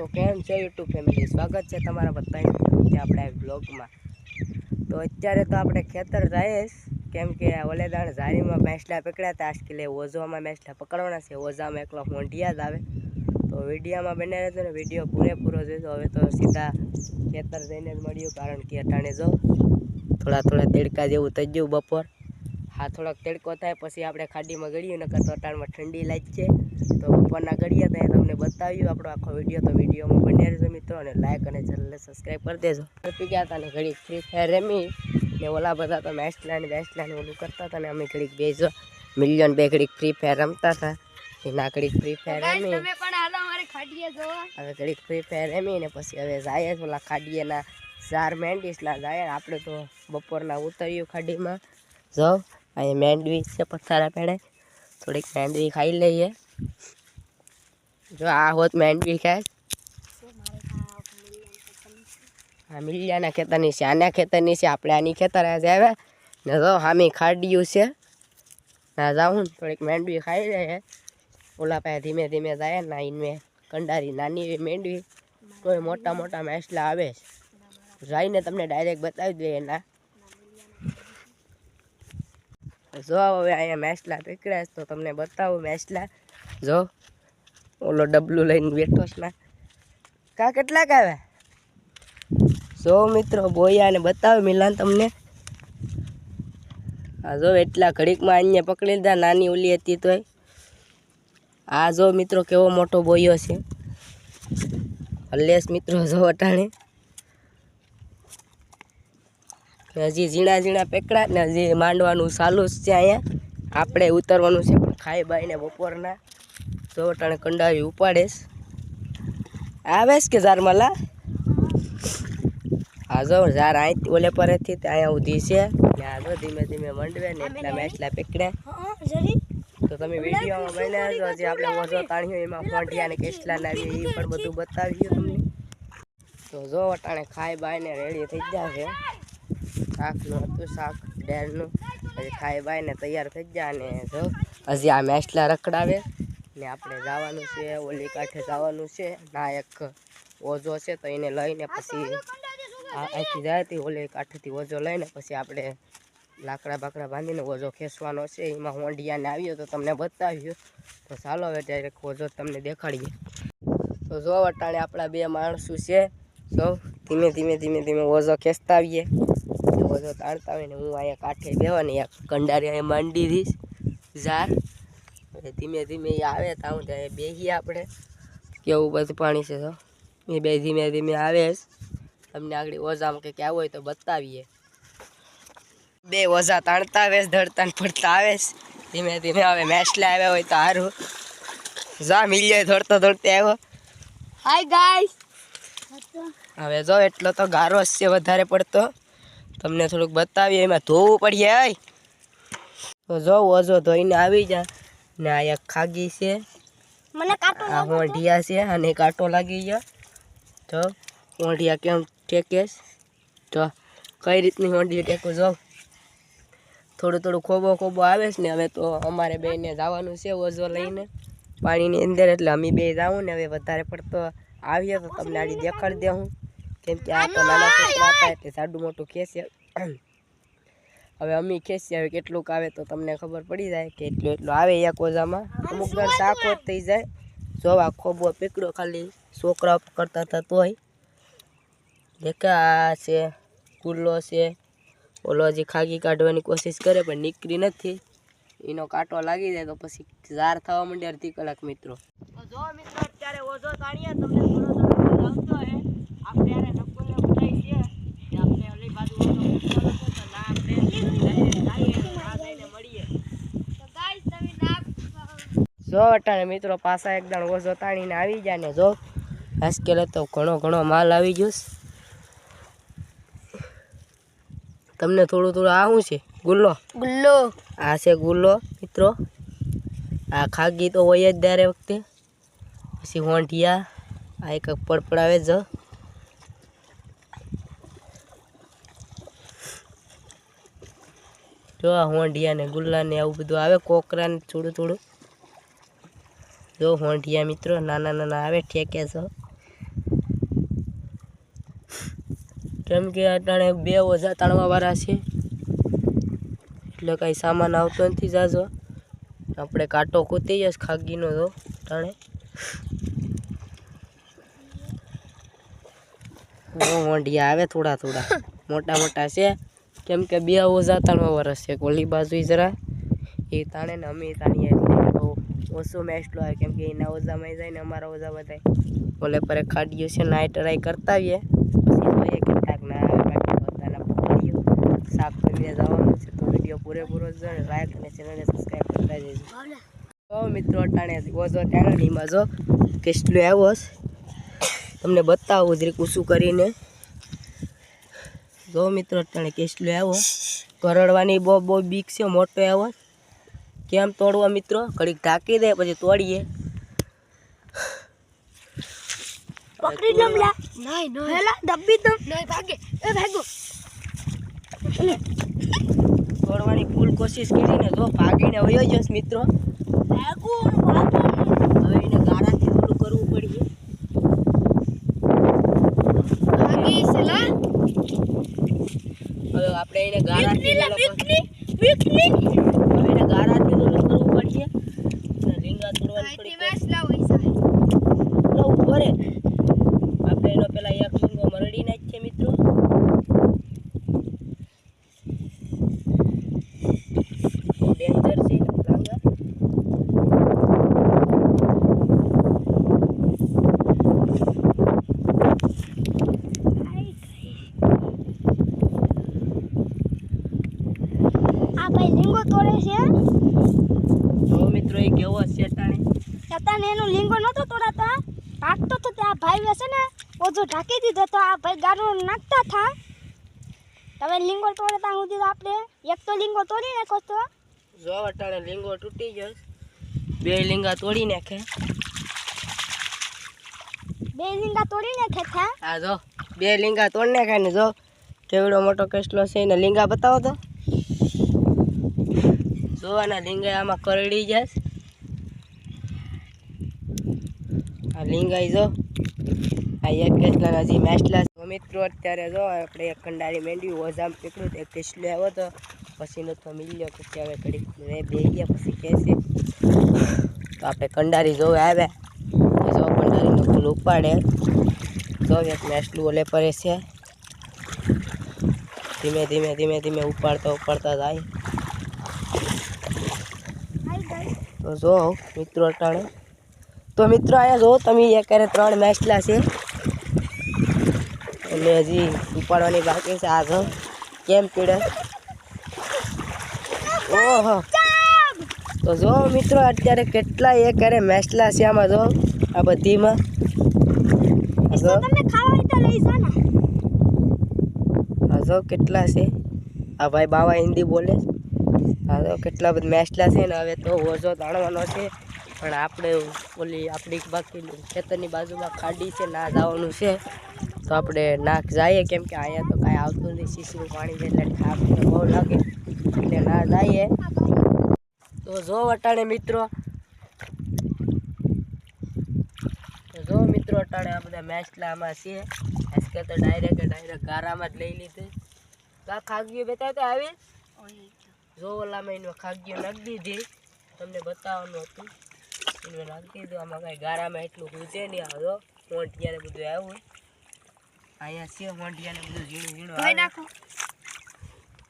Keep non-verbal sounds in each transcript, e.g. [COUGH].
તો કેમ છે યુટ્યુબ ફેમિલી? સ્વાગત છે તમારા બધાનું આપણે બ્લોગમાં તો અત્યારે તો આપણે ખેતર જઈએ કેમ કે ઓલેદાણ ઝારીમાં મેસલા પકડ્યા હતા. આશકીલે ઓઝોમાં મેસલા પકડવાના છે. ઓઝામાં એકલો મોંઢિયા જ આવે. તો વિડીયામાં બને રહેતો ને, વીડિયો પૂરેપૂરો જોઈતો હવે તો સીધા ખેતર જઈને જ મળ્યું, કારણ કે અટાણે જો, થોડા થોડા તેડકા જેવું થઈ ગયું બપોર. હા થોડોક તડકો થાય પછી આપણે ખાડીમાં ગળીએ નકર તો અટાણમાં ઠંડી લાગશે તો બપોરના ગળીએ ત્યાં તમને બતાવ્યું આપણો આખો વીડિયો. તો વિડીયોમાં બને રહેજો મિત્રો અને લાઈક અને ચેનલને સબસ્ક્રાઈબ કરી દેજો. પી ગયા હતા ને ઘડીક ફ્રી ફાયર રમી ને ઓલા બધા તો મેસ્ટલા ને બેસ્ટલા ને ઓલું કરતા હતા ને અમે ઘડીક બેજો મિલિયન બે ઘડીક ફ્રી ફાયર રમતા હતા. એના ઘડીક ફ્રી ફાયર રમી. હવે ઘડીક ફ્રી ફાયર રમી ને પછી હવે જાય ઓલા ખાડીએના ચાર મેન્ડિસના જાય આપણે તો બપોરના ઉતર્યું ખાડીમાં. જો અહીંયા મેંડવી છે પથ્થારા પેડે. થોડીક મેંડવી ખાઈ લઈએ. જો આ હોત મેંડવી ખાય. આ મિલિયાના ખેતરની છે, આના ખેતરની છે, આપણે આની ખેતર આજે આવે. ને તો હામી ખાડીયું છે. ના જાઉં થોડીક મેંડવી ખાઈ લઈએ. ઓલા પાસે ધીમે ધીમે જાય ના ઇનમે કંડારી નાની એવી મેંડવી. કોઈ મોટા મોટા મેસલા આવે છે. જઈને તમને ડાયરેક્ટ બતાવી દઈએ એના. જો હવે અહીંયા મેસલા પકડ્યા છે, તો તમને બતાવું મેસલા. જો, ઓલો ડબલું લઈને બેઠો છે ના કા કેટલાક આવે જો મિત્રો બોયા ને બતાવે, મિલાન તમને. આ જો એટલા ઘડીકમાં અહીંયા પકડી લીધા, નાની ઓલી હતી તોય. આ જો મિત્રો, કેવો મોટો બોયો છે. હલ્લેશ મિત્રો, જો અટાણે. હજી ઝીણા ઝીણા પેકડા ને હજી માંડવાનું ચાલુ જ છે અહીંયા. આપણે ઉતરવાનું છે પણ ખાઈ બાઈને બપોરના. તો અટાણે કંડાવી ઉપાડેશ. આવેશ કે ઝારમાલા? હા જો ઝાર અહીં ઓલે પરેથી અહીંયા ઉધી છે. આ જો ધીમે ધીમે મંડવે ને એટલા મેચલા પકડ્યા હા તો તમે વિડીયોમાં બન્યા છો હજી આપણે મોજો તાણ્યો એમાં ફોંટિયા ને કેસલા નાવી એ પણ બધું બતાવ્યું તમને. તો જો અટાણે ખાઈ બાઈને રેડી થઈ ગયા છે. શાકનું હતું શાક ડેરનું પછી ખાઈ બાઈને તૈયાર થઈ ગયા ને જો હજી આ મેસલા રખડાવે. ને આપણે જવાનું છે ઓલી કાંઠે જવાનું છે. ના એક ઓજો છે તો એને લઈને પછી અહીંથી જાય તે ઓલી કાંઠેથી ઓજો લઈને પછી આપણે લાકડા બાકડા બાંધીને ઓજો ખેંચવાનો છે. એમાં હોંડિયાને આવ્યો તો તમને બતાવ્યો. તો ચાલો હવે ડાયરેક્ટ ઓજો તમને દેખાડીએ. તો જો વટાણે આપણા બે માણસો છે જો ધીમે ધીમે ધીમે ધીમે ઓજો ખેંચતા આવીએ. ઓઝો તાણતા હોય ને હું અહીંયા કાંઠે બેવાની એક કંડારી માંડી દઈશ ઝાર ધીમે ધીમે એ આવે તો હું ત્યાં બેહીએ આપણે. કેવું બધું પાણી છે તો? એ બે ધીમે ધીમે આવે તમને આગળ ઓઝામાં કે ક્યાં હોય તો બતાવીએ. બે ઓઝા તાણતા આવે ધડતા પડતા આવે ધીમે ધીમે આવે મેસલા આવ્યા હોય તો સારું જા મિલ્યો દોડતો દોડતો આવ્યો. હાય ગાય હવે જો એટલો તો ગારો છે વધારે પડતો. તમને થોડુંક બતાવીએ એમાં ધોવું પડીએ આય. તો જોઉં ઓઝો ધોઈને આવી જા. ને આ એક ખાગી છે. મને કાટો આ ઓંઢિયા છે અને કાંટો લાગી ગયો. તો હોંઢિયા કેમ ટેકેશ તો કઈ રીતની ઓંઢિયું ટેકું જોઉં થોડું થોડું ખોબો ખોબો આવે છે ને હવે તો અમારે બેને જવાનું છે ઓઝો લઈને. પાણીની અંદર એટલે અમે બે જાઉં ને હવે વધારે પડતો આવીએ તો તમને આડી દેખાડી દઉં કેમ કે આ તો નાના છોકરા હતા એટલે સાડું મોટું ખેંચે. [CLEARS THROAT] હવે અમે ખેંચીએ હવે કેટલુંક આવે તો તમને ખબર પડી જાય કે એટલું એટલું આવે એક ઓઝામાં અમુક દર સાખો જ થઈ જાય. જોવા ખોબો પીકડો ખાલી છોકરાઓ કરતા હતા તોય. દેખા છે કુલ્લો છે. ઓલો હજી ખાગી કાઢવાની કોશિશ કરે પણ નીકળી નથી. એનો કાંટો લાગી જાય તો પછી ઝાર થવા માંડે અડધી કલાક મિત્રો. જો મિત્રો અત્યારે ઓઝો તાણીએ તમને જો અટાણે મિત્રો પાછા એકદમ ઓછો તાણીને આવી જાય ને જો હસકેલે તો ઘણો ઘણો માલ આવી ગયો તમને થોડું થોડું આ શું છે? ગુલ્લો? ગુલ્લો. આ છે ગુલ્લો મિત્રો. આ ખાગી તો હોય જ દર વખતે. પછી હોંઠિયા આ એક પડપડાવે જ. જો આ હોંઢિયા ને ગુલ્લા ને આવું બધું આવે, કોકરા ને થોડું થોડું જો હોંઢિયા મિત્રો, નાના નાના આવે, ઠેકે છો. કેમ કે અટાણે બે ઓઝા તાણવા વાળા છે. એટલે કાંઈ સામાન આવતો નથી જાજો. આપણે કાંટો કૂતી જશ ખાગીનો તો ટાણે હોંઢિયા આવે થોડા થોડા. મોટા મોટા છે. કેમ કે બે ઓઝા ત્રણમાં વરસ છે ઓલી બાજુ જરા. એ તાણે ને અમે તાણીએ ઓછો મેચલો આવે, કેમ કે એના ઓઝામાં જાય ને અમારા ઓઝા બધાય. ઓલે પર ખાડીઓ છે નાઇટ ટ્રાય કરતા આવીએ. પછી જોઈએ કે ઠાક ના આવે, બાકી પોતાના પકડીઓ સાફ કરીને જવાનું છે, તો વીડિયો પૂરેપૂરો જોઈને લાઈક અને ચેનલને સબસ્ક્રાઈબ કરતા જઈશું તો મિત્રો, અટાણે ઓઝો એમાં જો કેટલું આવ્યો. તમને બતાવું જરીક ઊંચું કરીને. જો મિત્રો તણે કેસલો આવ્યો કરડવાની બહુ બહુ બીક છે મોટો આવ્યો કેમ તોડવા મિત્રો? ઘડીક ઢાંકી દે પછી તોડીએ. પકડી હેલા દબ્બી ભાગે. એ ભાગો. તોડવાની ફૂલ કોશિશ કરીને જો ભાગીને વયો જશ મિત્રો. ભાગો ભાગો હવે એને ગાળાથી થોડું કરવું પડશે ભાગી સલા હવે આપણે એને ગાળાથી વીકની લા ઓલો પર- વીકની વીકની હવે એને ગાળાથી થોડું કરવું પડશે અને રીંગા તોડવાની આઈથી થોડી મેચ લાવો ઈસા લો ઊભો રે આપણે એનો પેલા એક લીંગો મરડી નાખીએ મિત્રો ડેન્જર છે લાંગા આ ભાઈ લીંગો તોડે છે તો મિત્રો એ કેવો છે ટાણે તતાને એનો લીંગો નતો તોડાતા ભાગતો તો તે આ ભાઈ વેસે ને દીધો તો આ ભાઈ ગારો નાખતા થા તમે લીંગો તોડતા સુધી તો આપણે એક તો લીંગો તોડી નાખો તો. જો વટાણે લીંગો તૂટી ગયો બે લીંગા તોડી નાખે. બે લીંગા તોડી નાખે થા આ જો. બે લીંગા તોડી નાખે ને જો. કેવડો મોટો કેસલો છે ને લીંગા બતાવો તો. જો આના લીંગા આમાં કરડી જાય આ લીંગાઈ જો. એક કેસલા હજી મેસલા છે. મિત્રો, અત્યારે જો આપણે એક કંડારી મેંડ્યું ઓઝામ પીકડ્યું એક કેસલો આવ્યો તો પછી નતો મિલ્યો પછી હવે ઘડીક બે ગયા, પછી કહેશે તો આપણે કંડારી જોવે આવે જો કંડારીનો ફૂલ ઉપાડે. જો એક મેસલું ઓલે પરે છે. ધીમે ધીમે ધીમે ધીમે ઉપાડતા ઉપાડતા જાય. તો જો મિત્રો અટાણે. તો મિત્રો, અહીંયા જો તમે એક ત્રણ મેચલા છે. એટલે હજી ઉપાડવાની બાકી છે આ જો કેમ પીડે? ઓહો. તો જો મિત્રો અત્યારે કેટલા એક કરે મેચલા છે આમાં જો આ બધીમાં. જો. તમે ખાવા હોય તો લઈ જા ને. આ જો કેટલા છે? આ ભાઈ બાવા હિન્દી બોલે. છે. જો કેટલા બધા મેચલા છે ને હવે તો ઓછો જાણવાનો છે. પણ આપણે ઓલી આપણી બાકી ખેતરની બાજુમાં ખાડી છે ના જવાનું છે. તો આપણે નાક જઈએ, કેમ કે અહીંયા તો કાંઈ આવતું નથી શીશરું પાણી એટલે ઠાક બહુ લાગે. એટલે ના જઈએ. તો જો અટાણે મિત્રો. જો મિત્રો અટાણે આ બધા મેચલા છીએ આજકાલ તો ડાયરેક્ટ ડાયરેક્ટ ગારામાં જ લઈ લીધી. તો આ ખાગીઓ બતાવતા આવી. જો ઓલામાં એનું ખાગીઓ નાખી દીધી. તમને બતાવવાનું હતું. એને નાખી દીધું. આમાં કાંઈ ગારામાં એટલું ગુજે નહીં. આવ્યો મોંઢિયાને બધું આવ્યું. અહીંયા છે મોંઢિયાને બધું ઝીણું ઝીણું આવે. નાખો.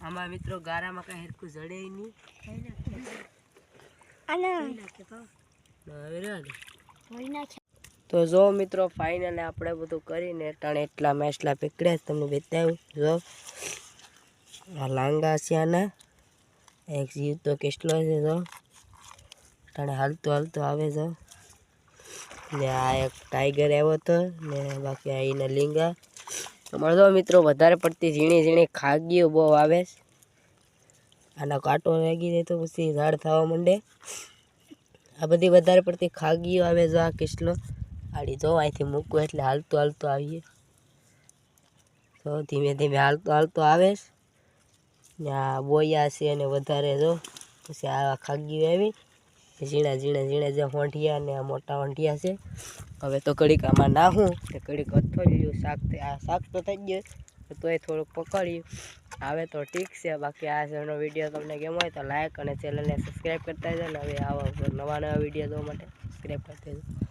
આમાં મિત્રો ગારામાં કઈ હરકું જડે નહીં. તો. જો મિત્રો ફાઇનલ આપણે બધું કરીને ટાણે એટલા મેચલા પીકડ્યા છે તમને બતાવ્યું જો. આ લાંગા સિયાના આના. એક જીવ તો કેટલો છે જો. ટાણે હાલતો હાલતો આવે જો. ને આ એક ટાઈગર આવ્યો હતો ને બાકી અહીંના લીંગા. તમારે જો મિત્રો વધારે પડતી ઝીણી ઝીણી ખાગીઓ બહુ આવે છે. આના કાંટો લાગી જાય તો પછી ઝાડ થવા માંડે. આ બધી વધારે પડતી ખાગીઓ આવે જો આ કિસ્લો. આડી જો અહીંથી મૂકવું એટલે હાલતું હાલતું આવીએ. તો ધીમે ધીમે હાલતું હાલતું આવે છે. ને આ બોયા છે અને વધારે જો. પછી આ ખાગીઓ આવી. ઝીણા ઝીણા ઝીણા જે હોંઠિયા ને આ મોટા હોંઠિયા છે. હવે તો કડીક આમાં નાહું ને ઘડીક અથોડ્યું શાક આ શાક તો થઈ ગયું. તોય થોડુંક પકડ્યું. આવે તો ઠીક છે, બાકી આ જેનો વીડિયો તમને કેમ હોય તો લાઇક અને ચેનલને સબસ્ક્રાઈબ કરતા જજો ને હવે આવા નવા નવા વીડિયો જોવા માટે સબસ્ક્રાઈબ કરતા જજો